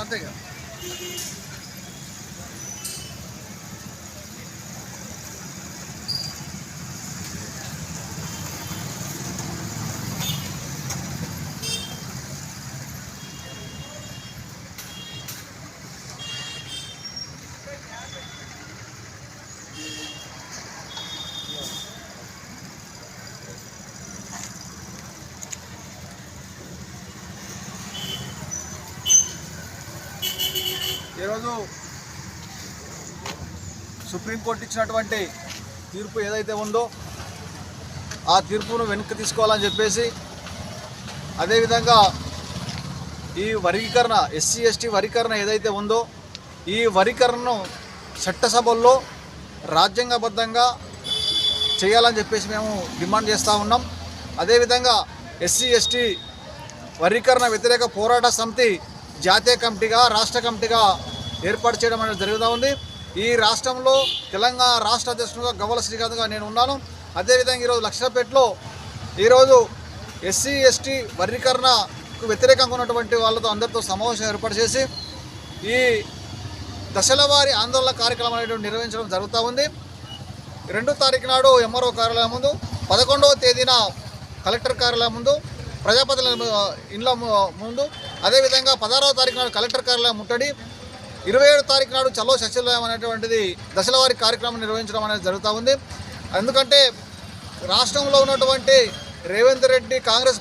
అంతే కదా ఈరోజు సుప్రీంకోర్టు ఇచ్చినటువంటి తీర్పు ఏదైతే ఉందో ఆ తీర్పును వెనక్కి తీసుకోవాలని చెప్పేసి అదేవిధంగా ఈ వర్గీకరణ ఎస్సీ ఎస్టీ వర్గీకరణ ఏదైతే ఉందో ఈ వర్గీకరణను చట్టసభల్లో రాజ్యాంగబద్ధంగా చేయాలని చెప్పేసి మేము డిమాండ్ చేస్తూ ఉన్నాం. అదేవిధంగా ఎస్సీ ఎస్టీ వర్గీకరణ వ్యతిరేక పోరాట సమితి జాతీయ కమిటీగా రాష్ట్ర కమిటీగా ఏర్పాటు చేయడం అనేది జరుగుతూ ఉంది. ఈ రాష్ట్రంలో తెలంగాణ రాష్ట్ర అధ్యక్షుడుగా గవ్వల శ్రీకాంత్గా నేను ఉన్నాను. అదేవిధంగా ఈరోజు లక్షలపేటలో ఈరోజు ఎస్సీ ఎస్టీ వర్గీకరణకు వ్యతిరేకంగా ఉన్నటువంటి వాళ్ళతో అందరితో సమావేశం ఏర్పాటు చేసి ఈ దశల వారి ఆందోళన కార్యక్రమం అనేటువంటి నిర్వహించడం జరుగుతూ ఉంది. రెండో తారీఖు నాడు ఎంఆర్ఓ కార్యాలయం ముందు పదకొండవ తేదీన కలెక్టర్ కార్యాలయం ముందు ప్రజాపతిల ఇండ్ల ము- ముందు అదేవిధంగా పదహారవ తారీఖు నాడు కలెక్టర్ కార్యాలయం ముట్టడి ఇరవై ఏడు తారీఖు నాడు చలో సచివాలయం అనేటువంటిది దశలవారి కార్యక్రమం నిర్వహించడం అనేది జరుగుతూ ఉంది. ఎందుకంటే రాష్ట్రంలో ఉన్నటువంటి రేవంత్ రెడ్డి కాంగ్రెస్